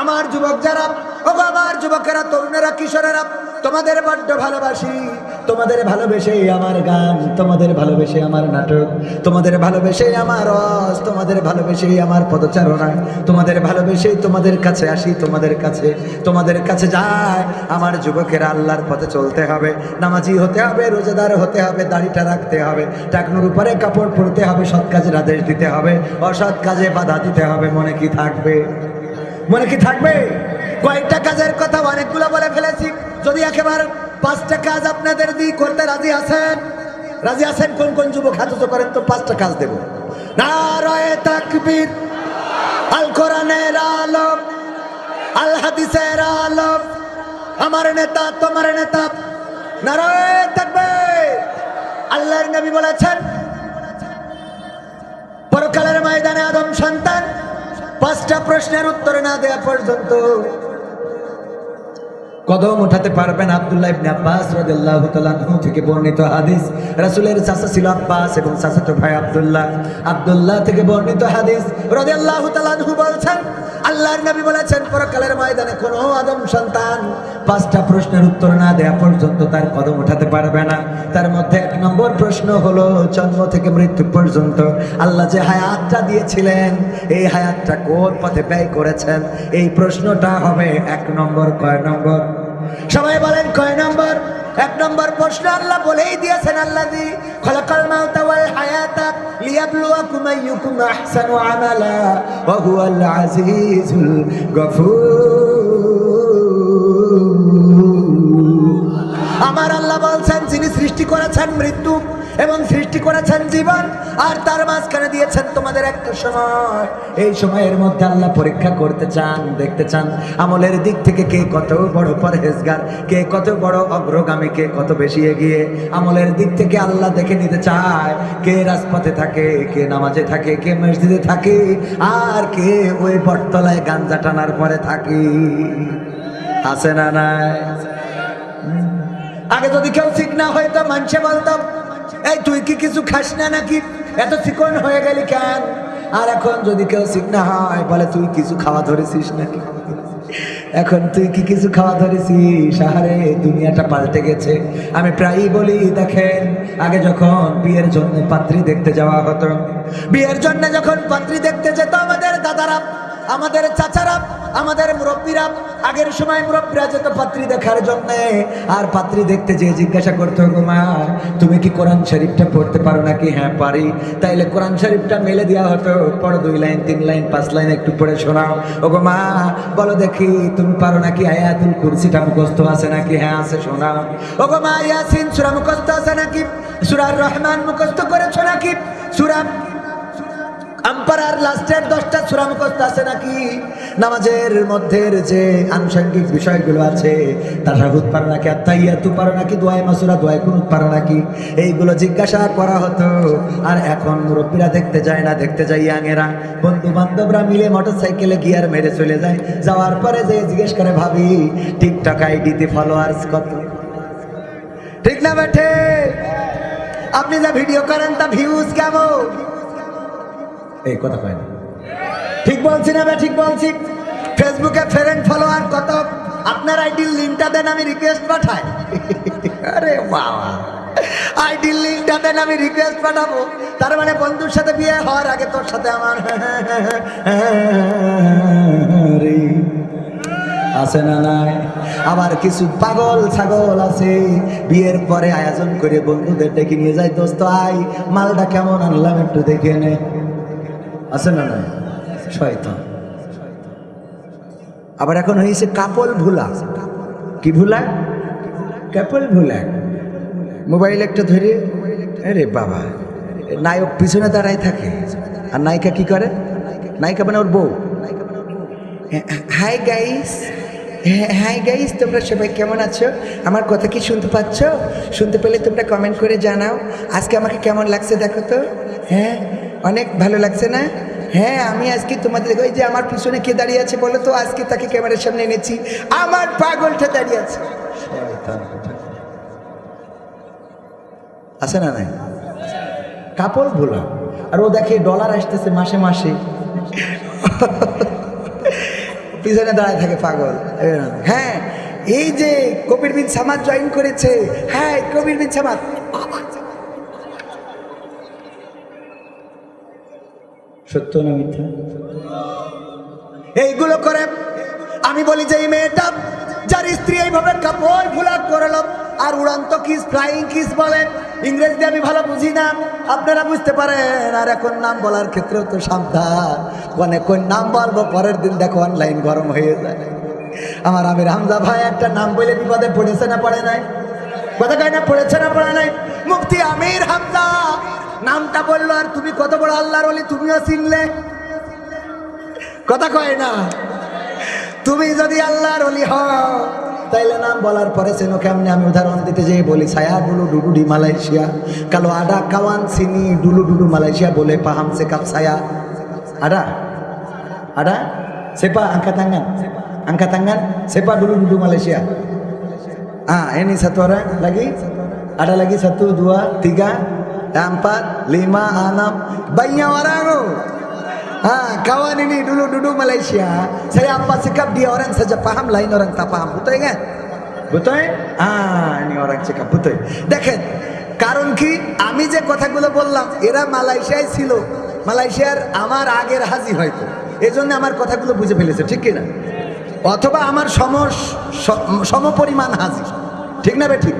আমার যুবক যারা, ও আমার যুবকেরা, তরুণেরা, কিশোরেরা, তোমাদের বড্ড ভালোবাসি, তোমাদের ভালোবেসে আমার গান, তোমাদের ভালোবেসে আমার নাটক, তোমাদের ভালোবেসে আমার রস, তোমাদের ভালোবেসে আমার পদচারণা, তোমাদের ভালোবেসেই তোমাদের কাছে আসি, তোমাদের কাছে তোমাদের কাছে যায় আমার যুবকেরা, আল্লাহর পথে চলতে হবে, নামাজি হতে হবে, রোজাদার হতে হবে, দাড়িটা রাখতে হবে টাকনুর উপরে কাপড় পরতে হবে, সৎ কাজের আদেশ দিতে হবে, অসৎ কাজে বাধা দিতে হবে, মনে কি থাকবে? মনে কি থাকবে? কয়েকটা কাজের কথা অনেকগুলো বলে ফেলেছি। যদি একেবারে পাঁচটা কাজ আপনাদের দিই করতে রাজি আছেন রাজি আছেন কোন কোন যুবক হাত করেন, তো পাঁচটা কাজ দেব। আলম আলম, আমার নেতা, তোমার নেতা। বলেছেন, পরকালের ময়দানে আদম সন্তান পাঁচটা প্রশ্নের উত্তর না দেওয়া পর্যন্ত কদম উঠাতে পারবেন আবদুল্লাহ ইবনে আব্বাস রাদিয়াল্লাহু তাআলা থেকে বর্ণিত হাদিস। রাসূলের চাচা ছিল আব্বাস এবং চাচাতো ভাই আব্দুল্লাহ। আব্দুল্লাহ থেকে বর্ণিত হাদিস রাদিয়াল্লাহু তাআলা বলছেন, আল্লাহর নবী বলেছেন, পরকালের ময়দানে কোনো আদম সন্তান পাঁচটা প্রশ্নের উত্তর না দেয়া পর্যন্ত তার কদম উঠাতে পারবে না। তার মধ্যে এক নম্বর প্রশ্ন হলো, জন্ম থেকে মৃত্যু পর্যন্ত আল্লাহ যে হায়াতটা দিয়েছিলেন, এই হায়াতটা কোন পথে ব্যয় করেছেন? এই প্রশ্নটা হবে এক নম্বর, কয় নম্বর? সবাই বলেন কয় নম্বর? এক নম্বর প্রশ্ন আল্লাহ বলেই দিয়েছেন আল্লাহ দি খলাকাল মাউতা ওয়াল হায়াতা লিয়াবলুয়াকুম আইয়ুকুম আহসানু আমালা ওয়া হুয়াল গফুর। আমার আল্লাহ বলছেন, যিনি সৃষ্টি করেছেন মৃত্যু এবং সৃষ্টি করেছেন জীবন, আর তার মাঝখানে দিয়েছেন তোমাদের একটা সময়। এই সময়ের মধ্যে আল্লাহ পরীক্ষা করতে চান, দেখতে চান, আমলের দিক থেকে কে কত বড় পরহেজগার, কে কত বড় অগ্রগামী, কে কত বেশি এগিয়ে। আমলের দিক থেকে আল্লাহ দেখে নিতে চায়, কে রাজপথে থাকে, কে নামাজে থাকে, কে মসজিদে থাকে, আর কে ওই বটতলায় গাঞ্জা টানার পরে থাকে। আছে না নাই? আগে যদি কেউ ঠিক না হয়তো মানুষে বলতাম এই, তুই কি কিছু খাস না নাকি? এত চিকন হয়ে গেলি কেন? আর এখন যদি কেউ ঠিক না হয়, বলে তুই কিছু খাওয়া ধরেছিস নাকি? এখন তুই কি কিছু খাওয়া ধরেছিস? আহারে, দুনিয়াটা পাল্টে গেছে। আমি প্রায়ই বলি, দেখেন, আগে যখন বিয়ের জন্য পাত্রী দেখতে যাওয়া হতো, বিয়ের জন্য যখন পাত্রী দেখতে যেত আমাদের দাদারা আমাদের চাচারা, আমাদের মুরব্বীরা, আগের সময় মুরব্বীরা যেত পাত্রী দেখার জন্য। আর পাত্রী দেখতে যেয়ে জিজ্ঞাসা করতে, গো তুমি কি কোরআন শরীফটা পড়তে পারো নাকি? হ্যাঁ পারি। তাইলে কোরআন শরীফটা মেলে দেওয়া হতো। পড়ো দুই লাইন, তিন লাইন, পাঁচ লাইন একটু পড়ে শোনাও। ও গো মা, বলো দেখি, তুমি পারো নাকি? আয়াতুল কুরসিটা মুখস্থ আছে নাকি? হ্যাঁ আছে, শোনাও। ও মা, ইয়াসিন, সূরা মুখস্থ আছে নাকি? সূরার রহমান মুখস্থ করেছ নাকি? সূরা দেখতে যায় না, দেখতে যায় ইয়াংয়েরা বন্ধু বান্ধবরা মিলে মোটর সাইকেলে গিয়ার মেরে চলে যায়। যাওয়ার পরে যে জিজ্ঞেস করে, ভাবি, টিকটক আইডিতে ফলোয়ার্স কত? ঠিক না বেঠে? আপনি যা ভিডিও করেন তা ভিউজ কেমন? কথা কয় না। ঠিক বলছি না ঠিক বলছি। ফেসবুকে ফ্রেন্ড ফলোয়ার কত? আপনার আইডির লিঙ্কটা দেন, আমি রিকোয়েস্ট পাঠাই। আরে বাবা। আইডির লিঙ্কটা দেন, আমি রিকোয়েস্ট পাঠাবো। তার মানে বন্ধুর সাথে বিয়ে হওয়ার আগে তোর সাথে আমার আছে না নাই? আবার কিছু পাগল ছাগল আছে। বিয়ের পরে আয়োজন করে বন্ধুদের ডেকে নিয়ে যায় দোস্ত আই মালটা কেমন আনলাম একটু দেখে নে। আছে না নাই? শয়তান। আবার এখন হয়েছে কাপল ভুলা। কি ভুলা? কাপল ভুলা। মোবাইল একটা ধরে, আরে বাবা, নায়ক পিছনে দাঁড়ায় থাকে। আর নায়িকা কি করে? নায়িকা মানে ওর বউ। হাই গাইস হাই গাইস তোমরা সবাই কেমন আছো? আমার কথা কি শুনতে পাচ্ছ? শুনতে পেলে তোমরা কমেন্ট করে জানাও। আজকে আমাকে কেমন লাগছে দেখো তো? হ্যাঁ অনেক ভালো লাগছে না? হ্যাঁ আমি আজকে তোমাদের ওই যে আমার পিছনে কে দাঁড়িয়ে আছে বলো তো? আজকে তাকে ক্যামেরার সামনে এনেছি। আমার পাগলটা দাঁড়িয়ে আছে। আছে না নাই? কাপড় ভোলা। আর ও দেখে ডলার আসতেছে মাসে মাসে। পিছনে দাঁড়ায় থাকে পাগল। হ্যাঁ এই যে কবির বিন সামাদ জয়েন করেছে। হ্যাঁ কবির বিন সামাদ। সত্য না মিথ্যা? এইগুলো করে আমি বলি যে, এই মেয়েটা, যার স্ত্রী এইভাবে কাপড় খোলা করল, আর উড়ান্ত কিস ফ্লাইং কিস বলে ইংরেজি আমি ভালো বুঝি না, আপনারা বুঝতে পারেন, আর এখন নাম বলার ক্ষেত্রেও তো সাবধান। অনেক কোন নাম বলব, পরের দিন দেখো অনলাইন গরম হয়ে যায়। আমার আমির হামজা ভাই একটা নাম বলে বিপদে পড়েছে না পড়ে নাই? কথা কয় না, পড়েছে না পড়ে নাই? মুফতি আমির হামজা নামটা বলল, আর তুমি কত বড় আল্লাহর অলি তুমিও চিনলে। কথা কয় না? তুমি যদি আল্লাহর অলি হও, তাইলে নাম বলার পরে সেন কেমনে আমি উদাহরণ দিতে যেয়ে বলি, ছায়া ডুলু ডুডুডি, মালয়েশিয়া। কালো আডা, কাওয়ান সিনি ডুলু, ডুডু, মালয়েশিয়া বলে, পাহাম সে কাপ ছায়া। আডা? আডা? সেপা আঙ্কা tangan আঙ্কা tangan sepa dulu dulu Malaysia ah ini satu orang lagi ada lagi satu dua tiga empat lima enam banyak orang oh. Ah, kawan ini dulu duduk Malaysia. Saya apa sikap dia orang saja paham, lain orang tak paham. Betul kan? Betul? Ah, ini orang cakap betul. দেখেন কারণ কি আমি যে কথাগুলো বললাম এরা মালয়েশিয়ায় ছিল মালয়েশিয়ার আমার আগের হাজি হয়তো এই জন্য আমার কথাগুলো বুঝে ফেলেছে ঠিক কিনা অথবা আমার সম সমপরিমাণ হাজি ঠিক না বে ঠিক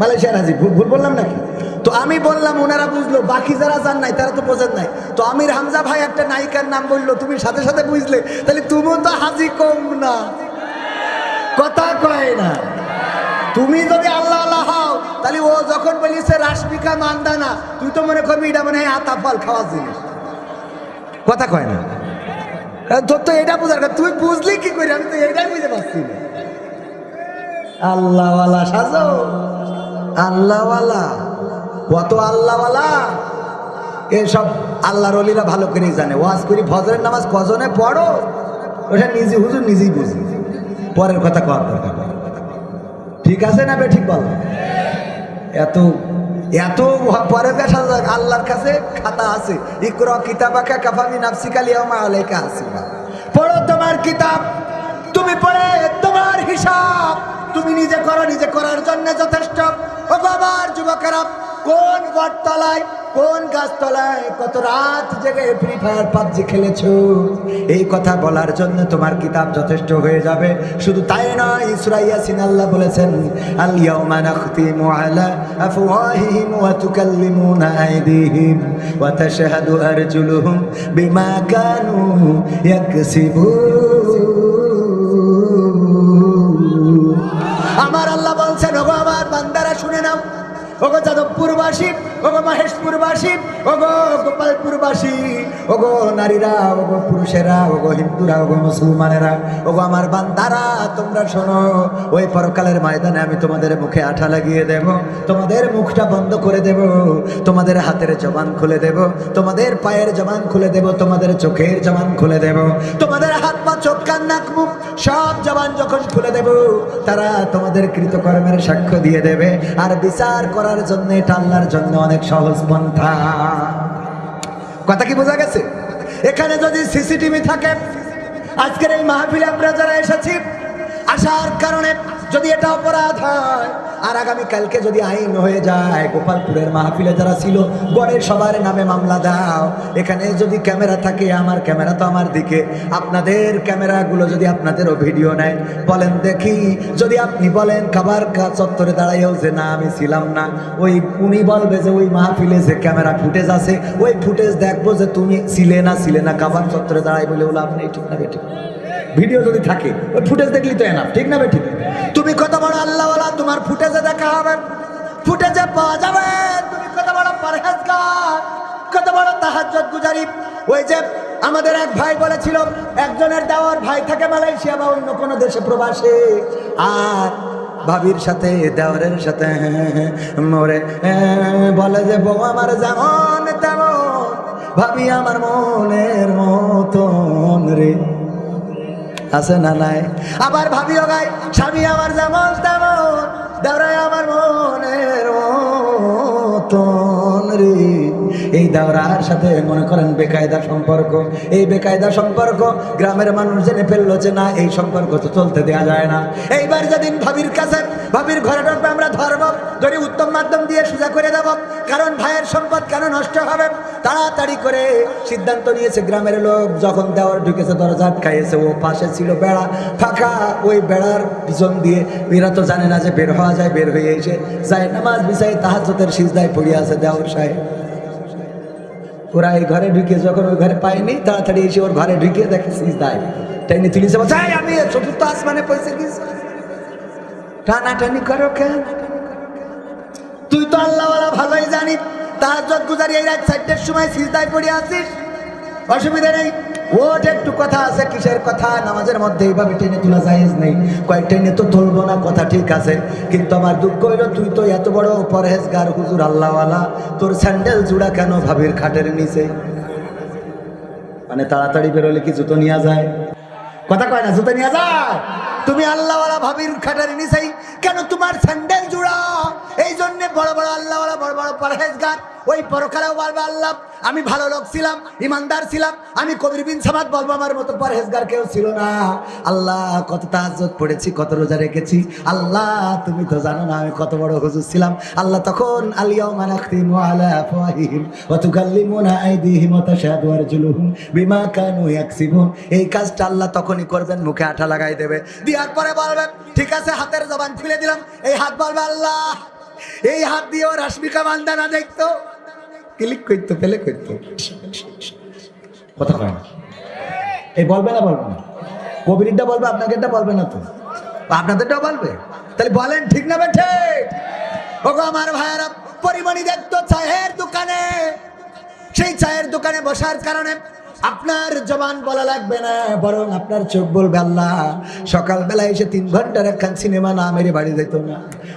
মালয়েশিয়ার হাজি ভুল বললাম নাকি তো আমি বললাম, ওনারা বুঝলো, বাকি যারা জান নাই, তারা তো বোঝেন নাই। তো আমির হামজা ভাই একটা নায়িকার নাম বলল, তুমি সাথে সাথে বুঝলে। তাহলে তুমিও তো হাজি কম না। কথা কয় না। তুমি যদি আল্লাহ আল্লাহ হও, তাহলে ও যখন বলিছে, রাশমিকা মান্দানা তুই তো মনে করবি এটা মনে আতা ফল খাওয়ার জিনিস। কথা কয় না। তোর তো এটা বোঝার কথা। তুই বুঝলি কি করি? আমি তো এটাই বুঝতে পারছি আল্লাহওয়ালা সাজো। আল্লাহওয়ালা। কত আল্লাহওয়ালা। এসব আল্লাহর অলিরা ভালো করেই জানে। ওয়াজ করি, ফজরের নামাজ কজনে পড়ো? ওটা নিজে হুজুর নিজেই বুঝি। পরের কথা কওয়ার দরকার ঠিক আছে না বে, ঠিক বল? এত এত পরে বেশা যাক, আল্লাহর কাছে খাতা আছে। ইকরা কিতাবাকা কাফামি নাফসিকা লিয়াউমা আলাইকা হাসিবা। পড়ো তোমার কিতাব। তুমি পড়ে তোমার হিসাব। তুমি নিজে করো, নিজে করার জন্য যথেষ্ট। ও বাবার যুবকেরা কোন বটতলায় কোন গাছতলায় কত রাত জেগে ফ্রি ফায়ার পাবজি খেলেছো? এই কথা বলার জন্য তোমার কিতাব যথেষ্ট হয়ে যাবে। শুধু তাই নয় ইসরাইয়া সিনাল্লাহ বলেছেন আল ইয়াউমা নাখতিমু আলা আফওয়াহিহিম ওয়া তুকাল্লিমুনা আইদিহিম ওয়া তাশহাদু আরজুলুহুম বিমা কানু ইয়াকসিবুন. আমার আল্লাহ বলছেন, ওগো আমার বান্দারা শুনে নাও। ওগো যাদবপুরবাসী ওগো মহেশপুরবাসী ওগো গোপালপুরবাসী, ওগো নারীরা, ওগো পুরুষেরা, ওগো হিন্দুরা, ওগো মুসলমানেরা, ওগো আমার বান্দারা, তোমরা শোনো, ওই পরকালের ময়দানে আমি তোমাদের মুখে আঠা লাগিয়ে দেব, তোমাদের মুখটা বন্ধ করে দেব, তোমাদের হাতের জবান খুলে দেব, তোমাদের পায়ের জবান খুলে দেব, তোমাদের চোখের জবান খুলে দেব, তোমাদের হাত চোখ নাক মুখ, সব জবান যখন খুলে দেব, তারা তোমাদের কৃতকর্মের সাক্ষ্য দিয়ে দেবে। আর বিচার করার জন্য এটা জন্য অনেক সহজ পন্থা। কথা কি বোঝা গেছে? এখানে যদি সিসিটিভি থাকে, আজকের এই মাহফিলে আমরা যারা এসেছি, আসার কারণে যদি এটা অপরাধ হয়, আর আগামী কালকে যদি আইন হয়ে যায়, গোপালপুরের মাহফিলে যারা ছিল, গড়ের সবার নামে মামলা দাও। এখানে যদি ক্যামেরা থাকে, আমার ক্যামেরা তো আমার দিকে। আপনাদের ক্যামেরাগুলো যদি আপনাদেরও ভিডিও নেয়, বলেন দেখি। যদি আপনি বলেন খাবার চত্বরে দাঁড়াইও যে না, আমি ছিলাম না। ওই উনি বলবে যে, ওই মাহফিলে যে ক্যামেরা ফুটেজ আছে, ওই ফুটেজ দেখব যে তুমি ছিলে না ছিলে না খাবার চত্বরে দাঁড়াই বলে ওলা আপনি ঠিক না, বেঠিক। ভিডিও যদি থাকে ওই ফুটেজ দেখলি তো এনাফ ঠিক না বেঠিক তুমি কত বড় আল্লাহওয়ালা, তোমার ফুটেজে দেখা হবে। ফুটেজে পাওয়া যাবে। তুমি কত বড় পরহেজগার, কত বড় তাহাজ্জুদ গুজারি। ওই যে আমাদের এক ভাই বলেছিল, একজনের দেওয়ার ভাই থাকে মালয়েশিয়া বা অন্য কোনো দেশে প্রবাসে। আর ভাবির সাথে, দেওয়ারের সাথে, মরে বলে যে, বউ আমার যেমন তেমন, ভাবি আমার মনের মতন রে। আছে না নাই? আবার ভাবিও গাই স্বামী আমার যেমন তেমন, দেওরাই আমার মনের মতন রে। এই দাওরার সাথে মনে করেন বেকায়দা সম্পর্ক। এই বেকায়দা সম্পর্ক গ্রামের মানুষ জেনে ফেলল যে না, এই সম্পর্ক তো চলতে দেওয়া যায় না। এইবার যেদিন ভাবির কাছে, ভাবির ঘরে ঢুকবে, আমরা ধরব, যদি উত্তম মাধ্যম দিয়ে সোজা করে দেব, কারণ ভাইয়ের সম্পদ কেন নষ্ট হবে? তাড়াতাড়ি করে সিদ্ধান্ত নিয়েছে গ্রামের লোক, যখন দেওয়ার ঢুকেছে, দরজা আটকাইছে ও পাশে ছিল বেড়া, ফাঁকা, ওই বেড়ার পিছন দিয়ে। এরা তো জানে না যে বের হওয়া যায়, বের হয়ে এসে যায়, নামাজ বিছাই তাহাজতের সিজদায় পড়ে আছে দেওয়ার সাহেব। ওরা এই ঘরে ঢুকে যখন ওই ঘরে পায়নি তাড়াতাড়ি এসে ওর ঘরে ঢুকে দেখে সিজদায় টাইনি বলছে "এই, আমি চতুর্থ আসমানে পয়সা গিয়েছি টানাটানি করো কেন? তুই তো আল্লাহওয়ালা ভালোই জানি যত গুজারি এই রাত চারটের সময় সিজদায় পড়ে আসিস। অসুবিধা নেই। ওট একটু কথা আছে, কিসের কথা? নামাজের মধ্যে এইভাবে টেনে তোলা জায়েজ নেই। কয়েক টেনে তো তুলবো না, কথা ঠিক আছে। কিন্তু আমার দুঃখ হইল, তুই তো এত বড় পরহেজগার, হুজুর আল্লাহওয়ালা। তোর স্যান্ডেল জুড়া কেন ভাবির খাটের নিচে? মানে তাড়াতাড়ি বেরোলে কি জুতো নিয়ে যায়? কথা কয় না, জুতো নিয়ে যায়? তুমি আল্লাহওয়ালা ভাবির খাটারি নিছেই কেন তোমার স্যান্ডেল জুড়া? এই জন্য বড় বড় আল্লাহওয়ালা, বড় বড় পরহেজগার, ওই পরকালেও বলবে, আল্লাহ আমি ভালো লোক ছিলাম, ইমানদার ছিলাম, আমি কবির বিন সামাদ বলব আমার মতো পরহেজগার কেউ ছিল না। আল্লাহ, কত তাহাজ্জুদ পড়েছি, কত রোজা রেখেছি। আল্লাহ, তুমি তো জানো না আমি কত বড় হুজুর ছিলাম। আল্লাহ তখন আলিয়াউমা নাখতিমু আলা আফওয়াহিহিম ওয়া তুকাল্লিমুনা আইদিহিম ওয়া তাশহাদু আরজুলুহুম বিমা কানু ইয়াকসিবুন। এই কাজটা আল্লাহ তখনই করবেন, মুখে আঠা লাগাই দেবে। দেওয়ার পরে বলবেন, ঠিক আছে, হাতের জবান খুলে দিলাম। এই হাত বলবে, আল্লাহ, এই হাত দিয়ে ও রাশ্মিকা বান্দানা দেখতো? ক্লিক করতো পেলে করতো। কথা কয় না। এই বলবে না বলবে না। কবিরটা বলবে আপনাকেটা বলবে না তো। আপনাদেরটাও বলবে? তাহলে বলেন, ঠিক না বেঠে? ওগো আমার ভাইয়ারা, পরিমণি দেখতো চায়ের দোকানে, সেই চায়ের দোকানে বসার কারণে আপনার জবান বলা লাগবে না, বরং আপনার চোখ বলবে, আল্লাহ, সকালবেলা এসে তিন ঘণ্টার একখান সিনেমা না মেরে বাড়ি যেত না।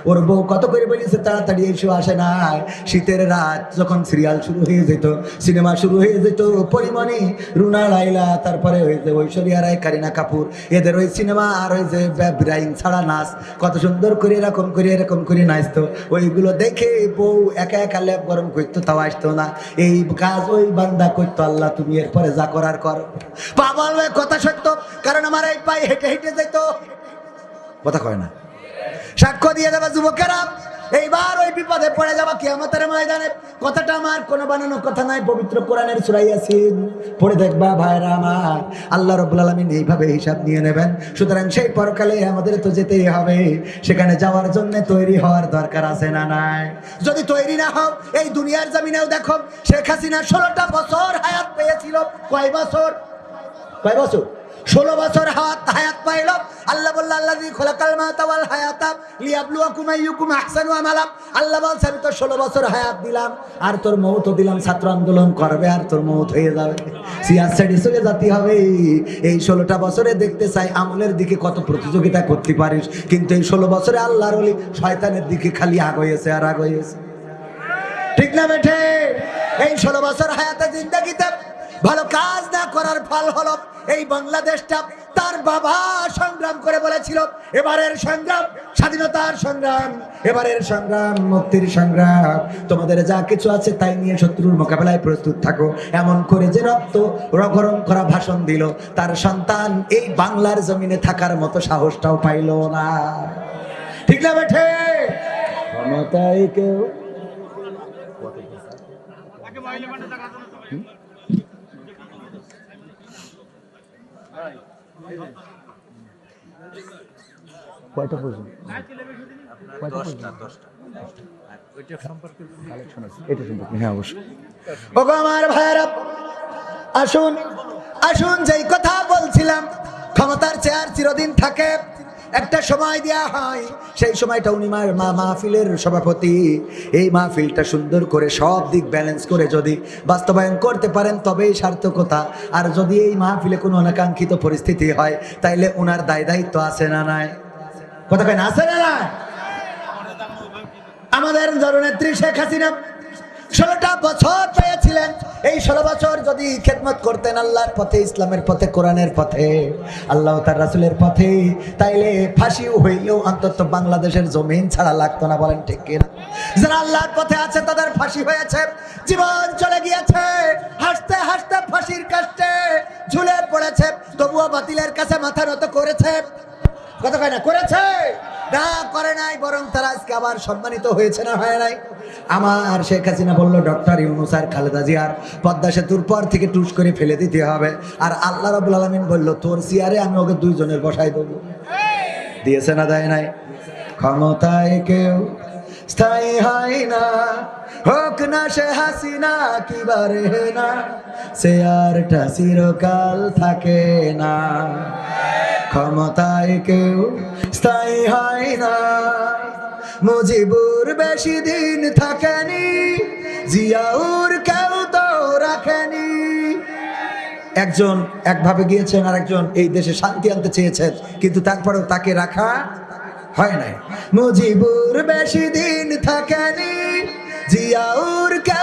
ওর বউ কত করে বলেছে, তাড়াতাড়ি এসে, আসে না শীতের রাত যখন সিরিয়াল শুরু হয়ে যেত, সিনেমা শুরু হয়ে যেত, পরিমণি, রুনা লাইলা তারপরে যে ঐশ্বরিয়া রায়, কারিনা কাপুর, এদের ওই সিনেমা আর ওই যে ব্রাইন ছাড়া নাচ, কত সুন্দর করে, এরকম করে এরকম করে নাচতো। ওইগুলো দেখে বউ একা একা ল্যাপ গরম করতো, তাও আসতো না। এই কাজ ওই বান্দা করতো, আল্লাহ, তুমি এরপরে যা করার কর। পাগল হয়ে কথা সত্য, কারণ আমার এই পায়ে হেঁটে হেঁটে যেত কথা কয় না। সাক্ষ্য দিয়ে দেবে যুবকেরা এইবার ওই বিপদে পড়ে যাবা কিয়ামতের ময়দানে, কথাটা আমার কোনো বানানো কথা নাই, পবিত্র কোরআনের সুরাই পড়ে দেখবা ভাইরা আমার, আল্লাহ রব্বুল আলামিন এইভাবে হিসাব নিয়ে নেবেন। সুতরাং সেই পরকালে আমাদের তো যেতেই হবে, সেখানে যাওয়ার জন্য তৈরি হওয়ার দরকার আছে না নাই? যদি তৈরি না হও, এই দুনিয়ার জমিনেও দেখো, শেখ হাসিনা ষোলোটা বছর হায়াত পেয়েছিল। কয় বছর? কয় বছর? ষোলো বছর হাত, হায়াত পাইল। আল্লাহ বলল আল্লাহ দি খোলাকাল মাতাওয়াল হায়াতা লিয়াবলুয়াকুম ইউকুম আহসানু আমালা আল্লাহ বলছে, আমি তো ষোলো বছর হায়াত দিলাম, আর তোর মৌত দিলাম, ছাত্র আন্দোলন করবে, আর তোর মৌত হয়ে যাবে। সিয়ার সাইডে চলে যেতে হবে। এই ষোলোটা বছরে দেখতে চাই, আমলের দিকে কত প্রতিযোগিতা করতে পারিস। কিন্তু এই ষোলো বছরে আল্লাহর অলি শয়তানের দিকে খালি আগ হয়েছে আর আগ হয়েছে ঠিক না বেঠে? এই ষোলো বছর হায়াতে জিন্দাগিতে ভালো কাজ না করার ফল হলো এই বাংলাদেশটা। তার বাবা সংগ্রাম করে বলেছিল, এবারের সংগ্রাম, স্বাধীনতার সংগ্রাম, এবারের সংগ্রাম, মুক্তির সংগ্রাম। তোমাদের যা কিছু আছে তাই নিয়ে শত্রুর মোকাবেলায় প্রস্তুত থাকো। এমন করে যে রক্ত রগরম করা ভাষণ দিল। তার সন্তান এই বাংলার জমিনে থাকার মতো সাহসটাও পাইল না। ঠিক না বেঠে? ক্ষমতায় কেউ কয়টা পর্যন্ত? কয়টা পর্যন্ত? এটা সম্পর্কে। হ্যাঁ অবশ্যই। ওগো আমার ভাইরা আসুন আসুন যেই কথা বলছিলাম ক্ষমতার চেয়ার চিরদিন থাকে। একটা সময় দেয়া হয়, সেই সময়টা উনি মা মাহফিলের সভাপতি। এই মাহফিলটা সুন্দর করে সব দিক ব্যালেন্স করে যদি বাস্তবায়ন করতে পারেন, তবেই সার্থকতা। আর যদি এই মাহফিলে কোনো অনাকাঙ্ক্ষিত পরিস্থিতি হয়, তাইলে ওনার দায় দায়িত্ব আছে না নাই? কথা কয় না আছে না নাই? আমাদের জননেত্রী শেখ হাসিনা ষোলোটা বছর পেয়েছিলেন। এই ষোলো বছর যদি খেদমত করতেন আল্লাহর পথে, ইসলামের পথে, কোরআনের পথে, আল্লাহ তার রাসুলের পথে, তাইলে ফাঁসিও হইলেও অন্তত বাংলাদেশের জমিন ছাড়া লাগতো না, বলেন ঠিক কিনা? যারা আল্লাহর পথে আছে, তাদের ফাঁসি হয়েছে, জীবন চলে গিয়েছে, হাসতে হাসতে ফাঁসির কাষ্টে ঝুলে পড়েছে, তবুও বাতিলের কাছে মাথা নত করেছে। কথা কয় না, করেছে? না, করে নাই, বরং তারা আজকে আবার সম্মানিত হয়েছে না হয় নাই? আমার শেখ হাসিনা বলল, ডক্টর ইউনুস আর খালেদা জিয়ার পদ্মা সেতুর পর থেকে টুস করে ফেলে দিতে হবে। আর আল্লাহ রবুল আলমিন বলল, তোর সিয়ারে আমি ওকে দুইজনের বসাই দেবো। দিয়েছে না দেয় নাই? ক্ষমতায় কেউ স্থায়ী হয় না। হোক না সে হাসিনা, কি বারে না সে আরটা চিরকাল থাকে না। ক্ষমতায় কেউ স্থায়ী হয় না। মুজিবুর বেশি দিন থাকেনি, জিয়াউর কেউ তো রাখেনি। একজন একভাবে গিয়েছেন আর একজন এই দেশে শান্তি আনতে চেয়েছেন, কিন্তু তারপরেও তাকে রাখা হয় নাই। মুজিবুর বেশি দিন থাকেনি, জিয়াউর কেউ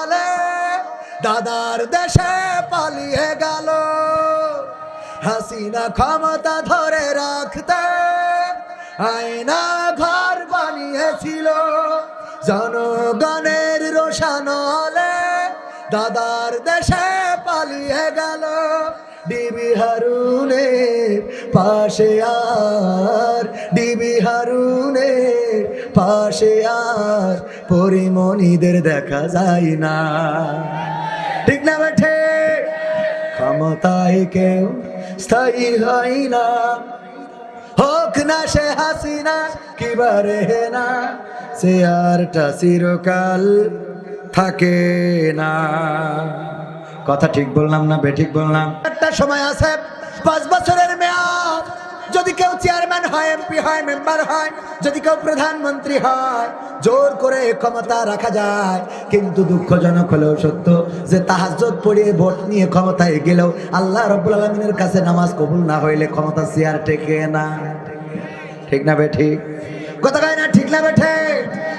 হাসিনা ক্ষমতা ধরে রাখতে আয়না ঘর বানিয়েছিল। জনগণের রোশান হলে দাদার দেশে পালিয়ে গেল। ডিবি হারুনের পাশে আর, ডিবি হারুনের পাশে আর, পরিমণিদের দেখা যায় না। ঠিক না বেঠে? ক্ষমতায় কেউ স্থায়ী হয় না। হোক না সে হাসি হাসিনা কিবারে না, সে আরটা চিরকাল থাকে না। কথা ঠিক বললাম না, বে ঠিক বললাম। একটা সময় আছে, পাঁচ বছরের মেয়াদ যদি কেউ চেয়ারম্যান হয়, এমপি হয়, মেম্বার হয়, যদি কেউ প্রধানমন্ত্রী হয়, জোর করে ক্ষমতা রাখা যায়। কিন্তু দুঃখজনক হলেও সত্য যে তাহাজ্জত পড়িয়ে ভোট নিয়ে ক্ষমতায় গেলেও আল্লাহ রব্বুল আলমিনের কাছে নামাজ কবুল না হইলে ক্ষমতা চেয়ার টেকে না। ঠিক না বে ঠিক? কথা কয় না, ঠিক না বেঠে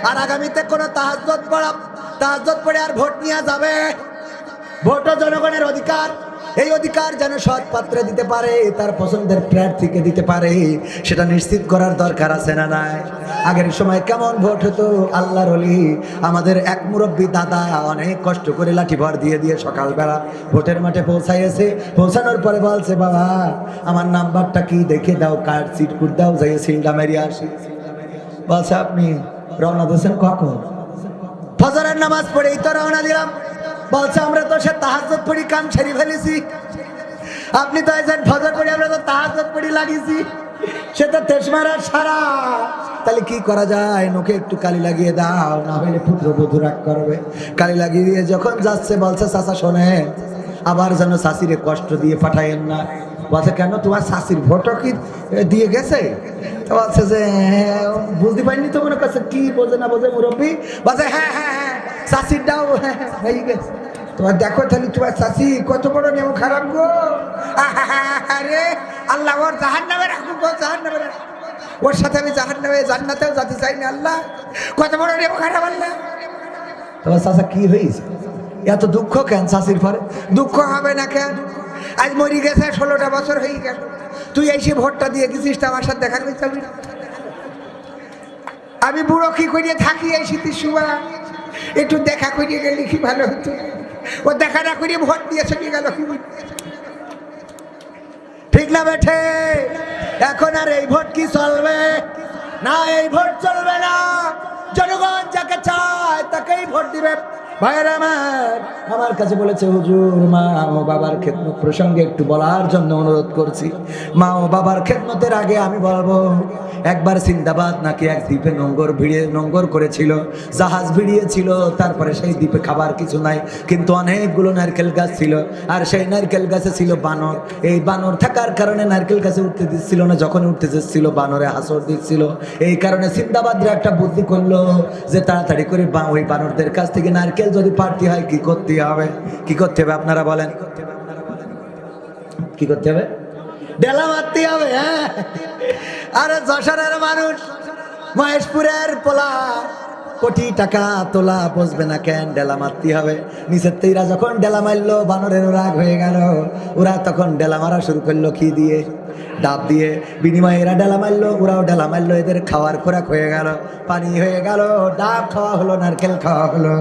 আর আগামীতে কোনো তাহাজ্জত পড়া তাহাজ্জত পড়ে আর ভোট নিয়ে যাবে? ভোটও জনগণের অধিকার। এই অধিকার যেন সৎ পাত্রে দিতে পারে, তার পছন্দের প্রার্থীকে দিতে পারে, সেটা নিশ্চিত করার দরকার আছে না নাই? আগের সময় কেমন ভোট হতো? আল্লাহর অলি আমাদের এক মুরব্বী দাদা অনেক কষ্ট করে লাঠি ভর দিয়ে দিয়ে সকালবেলা ভোটের মাঠে পৌঁছাইয়েছে। পৌঁছানোর পরে বলছে, বাবা, আমার নাম্বারটা কি? দেখে দাও কার্ড সিট কুট দাও যাই সিলটা মেরিয়ে আসি। বলছে, আপনি রওনা দিয়েছেন কখন? ফজরের নামাজ পড়েই তো রওনা দিলাম। বলছে আমরা তো সে তাহাজত পড়ি কাম ছেড়ে ফেলেছি। আপনি তো এসেন ফজর পড়ি আমরা তো তাহাজত পড়ি লাগিয়েছি। সে তো তেসমারার সারা। তাহলে কি করা যায়? নোকে একটু কালি লাগিয়ে দাও না হলে পুত্র বধূ রাগ করবে। কালি লাগিয়ে দিয়ে যখন যাচ্ছে বলছে চাচা শোনে আবার যেন শাশিরে কষ্ট দিয়ে পাঠায়েন না। বলছে কেন? তোমার শাশির ভোটও কি দিয়ে গেছে? তো বলছে যে হ্যাঁ, বুঝতে পারিনি তো মনে করছে কি বোঝে না বোঝে মুরব্বী? বলছে হ্যাঁ হ্যাঁ হ্যাঁ শাশির ডাও হ্যাঁ হ্যাঁ, হয়ে গেছে। তোমার দেখো তাহলে তোমার শাশি কত বড় নিয়ম খারাপ গো। আরে আল্লাহ ওর জাহান নামে রাখুক গো জাহান নামে ওর সাথে আমি জাহান নামে জান্নাতেও যাতে চাই না আল্লাহ। কত বড় নিয়ম খারাপ আল্লাহ। তোমার চাষা কি হয়েছে? এত দুঃখ কেন শাশির পরে দুঃখ হবে না কেন? আজ মরি গেছে ষোলোটা বছর হয়ে গেল। তুই এসে ভোটটা দিয়ে গেছিস তো আমার সাথে দেখা করতে চাবি? আমি বুড়ো কি করিয়ে থাকি এই শীতের সময়? একটু দেখা করিয়ে গেলে কি ভালো হতো? ও দেখা না করিয়ে ভোট দিয়ে চলে গেল কি ঠিক না বেঠে? এখন আর এই ভোট কি চলবে? না, এই ভোট চলবে না। জনগণ যাকে চায় তাকেই ভোট দিবে। ভাইয়ের আমার আমার কাছে বলেছে, হুজুর, মা ও বাবার খেদমত প্রসঙ্গে একটু বলার জন্য অনুরোধ করছি। মা ও বাবার খেদমতের আগে আমি বলব, একবার সিন্দাবাদ নাকি এক দ্বীপে নোঙ্গর ভিড়িয়ে নোঙ্গর করেছিল, জাহাজ ভিড়িয়েছিল, তারপরে সেই দ্বীপে খাবার কিছু নাই, কিন্তু অনেকগুলো নারকেল গাছ ছিল, আর সেই নারকেল গাছে ছিল বানর। এই বানর থাকার কারণে নারকেল গাছে উঠতে দিচ্ছিল না যখন উঠতে যাচ্ছিল বানরে হাসর দিচ্ছিল। এই কারণে সিন্দাবাদরা একটা বুদ্ধি করল যে তাড়াতাড়ি করে ওই বানরদের কাছ থেকে নারকেল যদি পারতে হয়, কি করতে হবে? কি করতে হবে আপনারা বলেন। কি করতে হবে? ডেলা মারতে হবে হ্যাঁ। আরে যশোরের মানুষ, মহেশপুরের পোলা। কোটি টাকা তোলা বসবে না কেন? ডেলা মারতে হবে। নিচের তেইরা যখন ডেলা মারলো বানরের রাগ হয়ে গেল। ওরা তখন ডেলা মারা শুরু করল কি দিয়ে? ডাব দিয়ে বিনিময়ে এরা ডেলা মারলো, ওরাও ডালা মারলো, এদের খাওয়ার খোরাক হয়ে গেল, পানি হয়ে গেল, ডাব খাওয়া হলো, নারকেল খাওয়া হলো।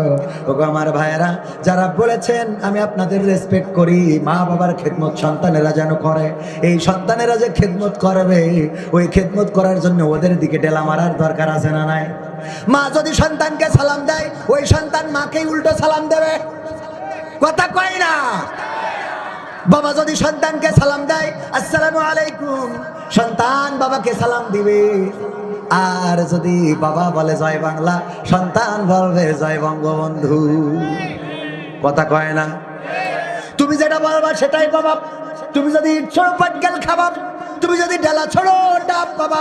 ওগো আমার ভাইয়েরা, যারা বলেছেন, আমি আপনাদের রেসপেক্ট করি, মা বাবার খেদমত সন্তানেরা যেন করে। এই সন্তানেরা যে খেদমত করবে, ওই খেদমত করার জন্য ওদের দিকে ডেলা মারার দরকার আছে না নাই? মা যদি সন্তানকে সালাম দেয়, ওই সন্তান মাকেই উল্টো সালাম দেবে। কথা কয় না। বাবা যদি সন্তানকে সালাম দেয়, আসসালামু আলাইকুম। সন্তান বাবাকে সালাম দিবে। আর যদি বাবা বলে, জয় বাংলা, সন্তান বলবে, জয় বঙ্গবন্ধু। কথা কয় না? তুমি যেটা বলবা সেটাই পাবা তুমি যদি ছোড়ো পাটকেল খাবা, তুমি যদি ডেলা ছোড়ো ডাব পাবা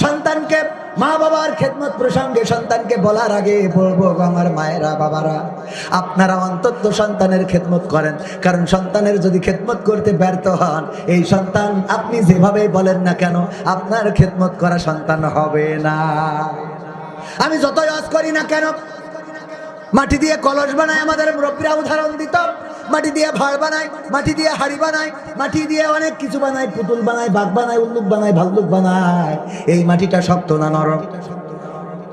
সন্তানকে, মা বাবার খেদমত প্রসঙ্গে সন্তানকে বলার আগে বলব আমার মায়েরা, বাবারা, আপনারা অন্তত সন্তানের খেদমত করেন। কারণ সন্তানের যদি খেদমত করতে ব্যর্থ হন, এই সন্তান আপনি যেভাবে বলেন না কেন, আপনার খেদমত করা সন্তান হবে না। আমি যতই অজ করি না কেন, মাটি দিয়ে কলস বানায় আমাদের মুরব্বীরা উদাহরণ দিত। মাটি দিয়ে ভাড় বানায়, মাটি দিয়ে হাড়ি বানায়, মাটি দিয়ে অনেক কিছু বানায়, পুতুল বানায়, বাঘ বানায়, উল্লুক বানায়, ভাল্লুক বানায়। এই মাটিটা শক্ত না নরম?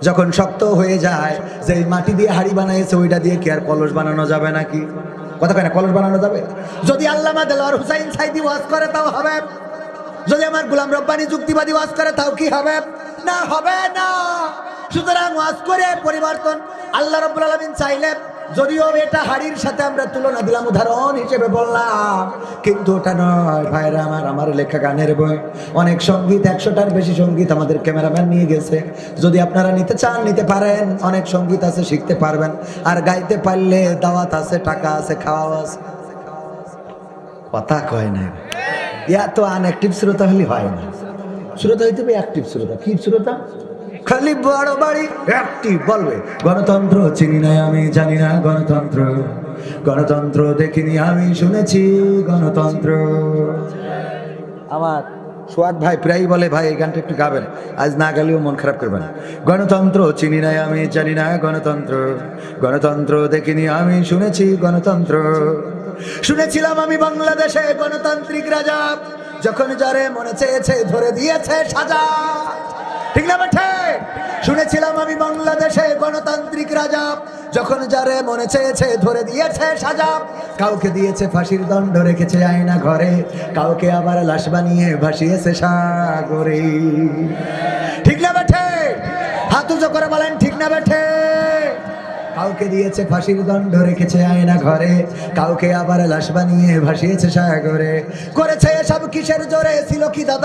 যখন শক্ত হয়ে যায় যে মাটি দিয়ে হাড়ি বানাইছে, ওইটা দিয়ে কি আর কলস বানানো যাবে নাকি? কথা কয় না, কলস বানানো যাবে? যদি আল্লামা দেলোয়ার হুসাইন সাইদি ওয়াজ করে, তাও হবে। যদি আমার গুলাম রব্বানি যুক্তিবাদী ওয়াজ করে, তাও কি হবে? না হবে না। সুতরাং ওয়াজ করে, পরিবর্তন। আল্লাহ রব্বুল আলমিন চাইলে যদিও এটা হাড়ির সাথে আমরা তুলনা দিলাম, উদাহরণ হিসেবে বললাম, কিন্তু ওটা নয়। ভাইরা আমার আমার লেখা গানের বই। অনেক সংগীত, একশোটার বেশি সংগীত আমাদের ক্যামেরাম্যান নিয়ে গেছে। যদি আপনারা নিতে চান, নিতে পারেন। অনেক সংগীত আছে, শিখতে পারবেন। আর গাইতে পারলে দাওয়াত আছে, টাকা আছে খাওয়া আছে। কথা কয় না। ইয়া তো আনঅ্যাক্টিভ শ্রোতা হলে হয় না। শ্রোতা হইতে হবে অ্যাক্টিভ শ্রোতা। কি শ্রোতা? খালি বড় বাড়ি অ্যাক্টিভ বলবে গণতন্ত্র চিনি না আমি জানি না গণতন্ত্র। গণতন্ত্র দেখিনি আমি শুনেছি গণতন্ত্র। আমার সোয়াদ ভাই প্রায়ই বলে ভাই এই গানটা একটু গাবেন আজ না গেলেও মন খারাপ করবেন গণতন্ত্র চিনি নাই আমি জানি না গণতন্ত্র। গণতন্ত্র দেখিনি আমি শুনেছি গণতন্ত্র। শুনেছিলাম আমি বাংলাদেশে গণতান্ত্রিক রাজা যখন যারে মনে চেয়েছে ধরে দিয়েছে সাজা। ঠিক না বেঠে শুনেছিলাম আমি বাংলাদেশে গণতান্ত্রিক রাজা। যখন যারে মনে চেয়েছে ধরে দিয়েছে সাজা, কাউকে দিয়েছে ফাঁসির দণ্ড, রেখেছে আয়না ঘরে, কাউকে আবার লাশ বানিয়ে ভাসিয়েছে সাগরে। ঠিক না বেঠে? হাত উঁচু করে বলেন, ঠিক না বেঠে? কাউকে দিয়েছে ফাঁসির দণ্ড, রেখেছে আয়না ঘরে, কাউকে আবার লাশ বানিয়ে ভাসিয়েছে সাগরে। করেছে এসব কিসের জোরে? ছিল কি দাদা?